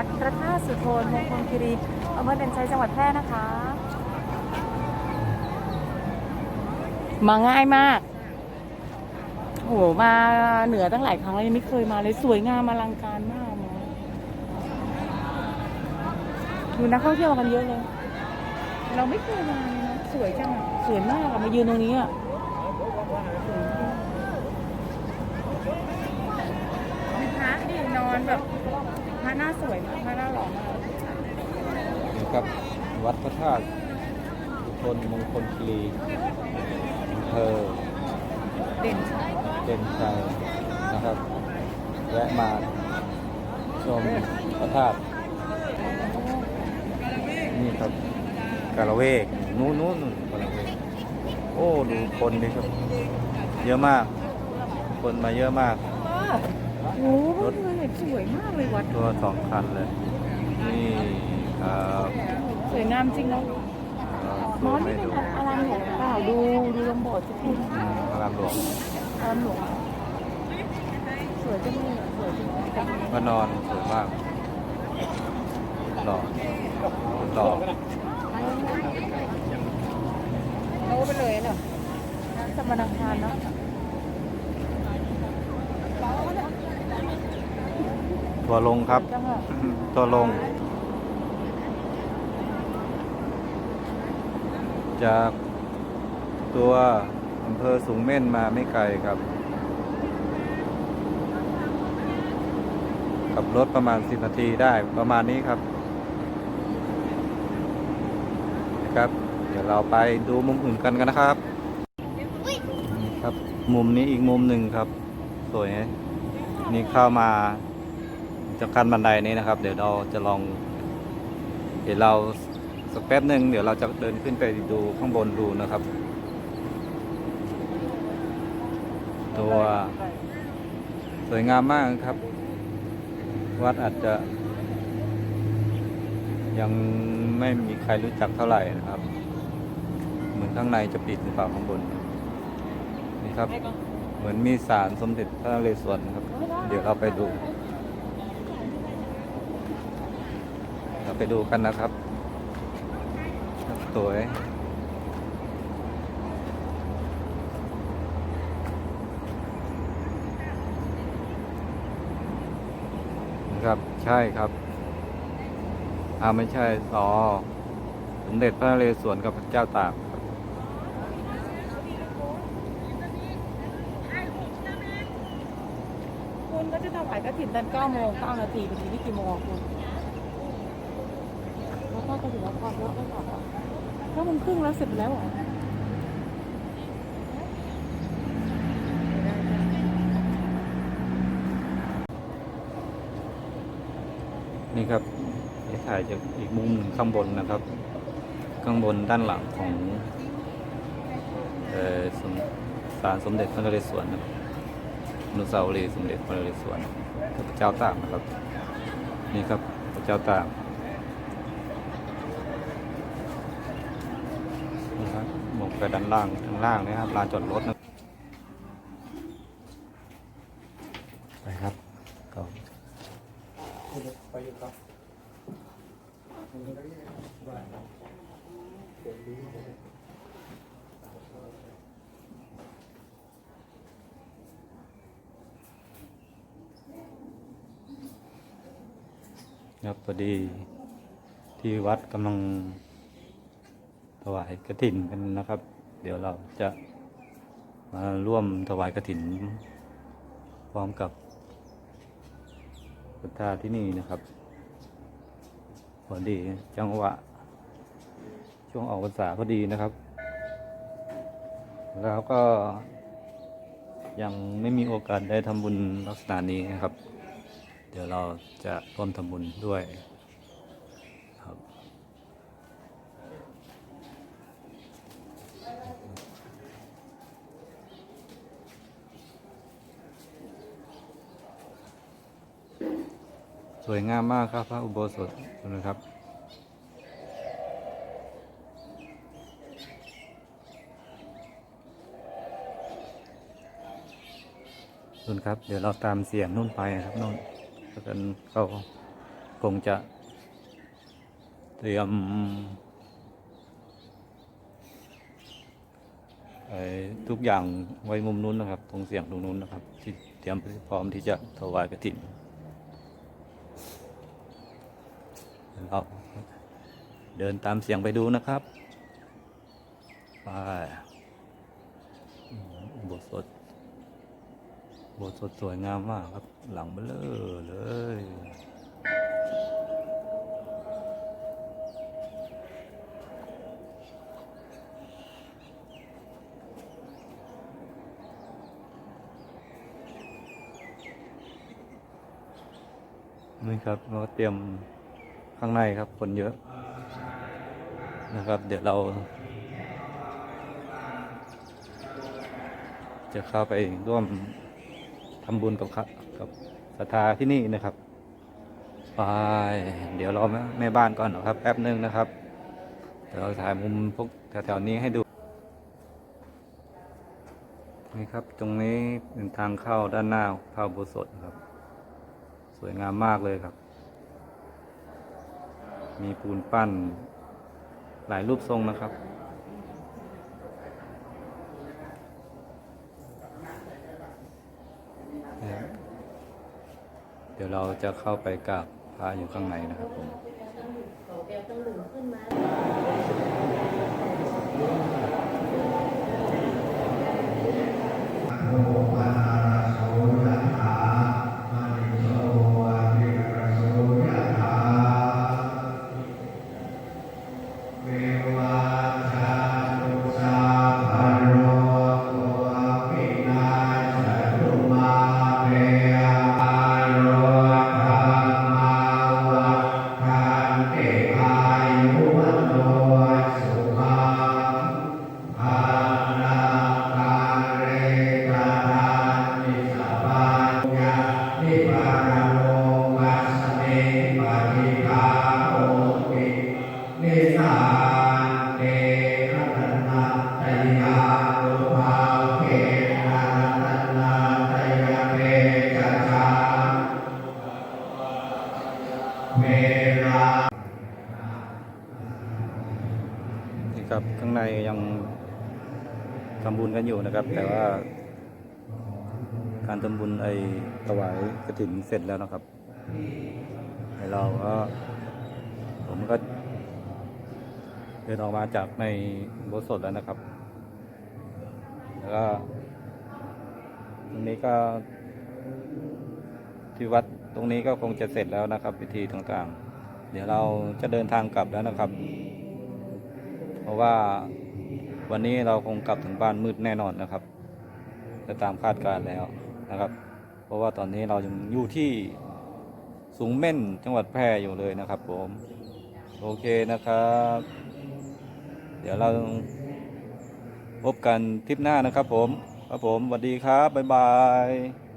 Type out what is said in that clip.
วัดพระธาตุสุโธนมงคลคีรีอำเภอเด่นชัยจังหวัดแพร่นะคะ มาง่ายมากโหมาเหนือตั้งหลายครั้งแล้วยังไม่เคยมาเลยสวยงามอลังการมากนะดูนักท่องเที่ยวกันเยอะเลย เราไม่เคยมาเลยนะสวยจังอะสวยมากอะมายืนตรงนี้อะสวยจริงมีพระดินอนแบบ ระหน้าสวยมากพระหน้าหล่อมากนี่ครับวัดพระธาตุสุทนมงคลคีรีอำเภอเด่นชัยเด่นชัยนะครับแวะมาชมพระธาตุนี่ครับกาละเวกนู้นนู้นนู่นกาละเวกโอ้ดูคนดิครับ เยอะมาก คนมาเยอะมาก โอ้โหเห็นสวยมากเลยวัด ตัวสองคันเลย นี่ครับสวยงามจริงเนาะเอ่อมอสให้นี่เป็นดูอารามหลวงเปล่าดูดูลำโบสถ์สิคุณอืมพระรามหลวงอารามหลวงสวยจังเลยอะสวยจริงพระนอนสวยมากหล่อหล่อโน้ไปเลยเนาะสมณคารเนาะ ตัวลงครับตัวลง จากตัวอำเภอสูงเม่นมาไม่ไกลครับ ขับรถประมาณ 10 นาทีได้ประมาณนี้ครับนะครับ เดี๋ยวเราไปดูมุมอื่นกันกันนะครับนี่ครับ มุมนี้อีกมุมหนึ่งครับ สวยไหมนี่เข้ามา จากขั้นบันไดนี้นะครับ เดี๋ยวเราจะลอง เดี๋ยวเราสักแป๊บหนึ่งเดี๋ยวเราจะเดินขึ้นไปดูข้างบนดูนะครับ ตัวสวยงามมากครับ วัดอาจจะ ยังไม่มีใครรู้จักเท่าไหร่นะครับ เหมือนข้างในจะปิดหรือเปล่าข้างบนนี่ครับ เหมือนมีศาลสมเด็จพระนเรศวรครับ เดี๋ยวเราไปดู เราไปดูกันนะครับสวยนะครับใช่ครับอ่าไม่ใช่อ๋อสมเด็จพระนเรศวรกับพระเจ้าตากคุณก็จะถวายกระถิ่นตอน9โมง9นาทีพอดีนี่กี่โมงคุณ ก็กระถิ่นละครแล้วก็กลับอะเก้าโมงครึ่งแล้วเสร็จแล้วเหรอนี่ครับให้ถ่ายจากอีกมุมหนึ่งข้างบนนะครับ ข้างบนด้านหลังของสมศาลสมเด็จพระนเรศวรนะครับอนุสาวรีย์สมเด็จพระนเรศวรพระเจ้าตากนะครับ นี่ครับพระเจ้าตากนี่ครับมอง ไปด้านล่างข้างล่างนะครับลานจอดรถนะไปครับก็ครับพอดีที่วัดกำลัง ถวายกระถินกันนะครับ เดี๋ยวเราจะมาร่วมถวายกระถิน พร้อมกับพุทธาที่นี่นะครับพอดีจังหวะ ช่วงออกพรรษาพอดีนะครับ แล้วก็ยังไม่มีโอกาสได้ทำบุญลักษณะนี้นะครับ เดี๋ยวเราจะร่วมทำบุญด้วย วยงามมากครับพระอุโบสถนะครับ นุ่นครับ เดี๋ยวเราตามเสียงนุ่นไปนะครับนุ่นแล้วกันเขาคงจะเตรียมไอ้ทุกอย่างไว้มุมนู้นนะครับ ตรงเสียงตรงนู้นนะครับ ที่เตรียมพร้อมที่จะถวายกระถิ่น เราเดินตามเสียงไปดูนะครับไปอืมอุโบสถอุโบสถสวยงามมากครับ หลังเบลอเลยนี่ครับเราเตรียม ข้างในครับ คนเยอะนะครับ เดี๋ยวเรา จะเข้าไปร่วมทำบุญกับครับกับศรัทธาที่นี่นะครับไปเดี๋ยวรอแม่บ้านก่อนนะครับแป๊บหนึ่งนะครับเดี๋ยวเราถ่ายมุมพวกแถวๆนี้ให้ดูนี่ครับ ตรงนี้เป็นทางเข้าด้านหน้าพระอุโบสถนะครับ สวยงามมากเลยครับ มีปูนปั้น หลายรูปทรงนะครับ เดี๋ยวเราจะเข้าไปกราบพระอยู่ข้างในนะครับผม ญกันอยู่นะครับ แต่ว่า การทำบุญไอ้ถวายกระถิ่นเสร็จแล้วนะครับไอเราก็ผมก็เดินออกมาจากในโบสถ์แล้วนะครับ แล้วก็ตรงนี้ก็ที่วัดตรงนี้ก็คงจะเสร็จแล้วนะครับพิธีต่างๆ เดี๋ยวเราจะเดินทางกลับแล้วนะครับ เพราะว่า วันนี้เราคงกลับถึงบ้านมืดแน่นอนนะครับจะตามคาดการ์แล้วนะครับ เพราะว่าตอนนี้เรายังอยู่ที่สูงเม่นจังหวัดแพร่อยู่เลยนะครับผม โอเคนะครับ เดี๋ยวเราพบกันทริปหน้านะครับผม ครับผมสวัสดีครับ บ๊ายบาย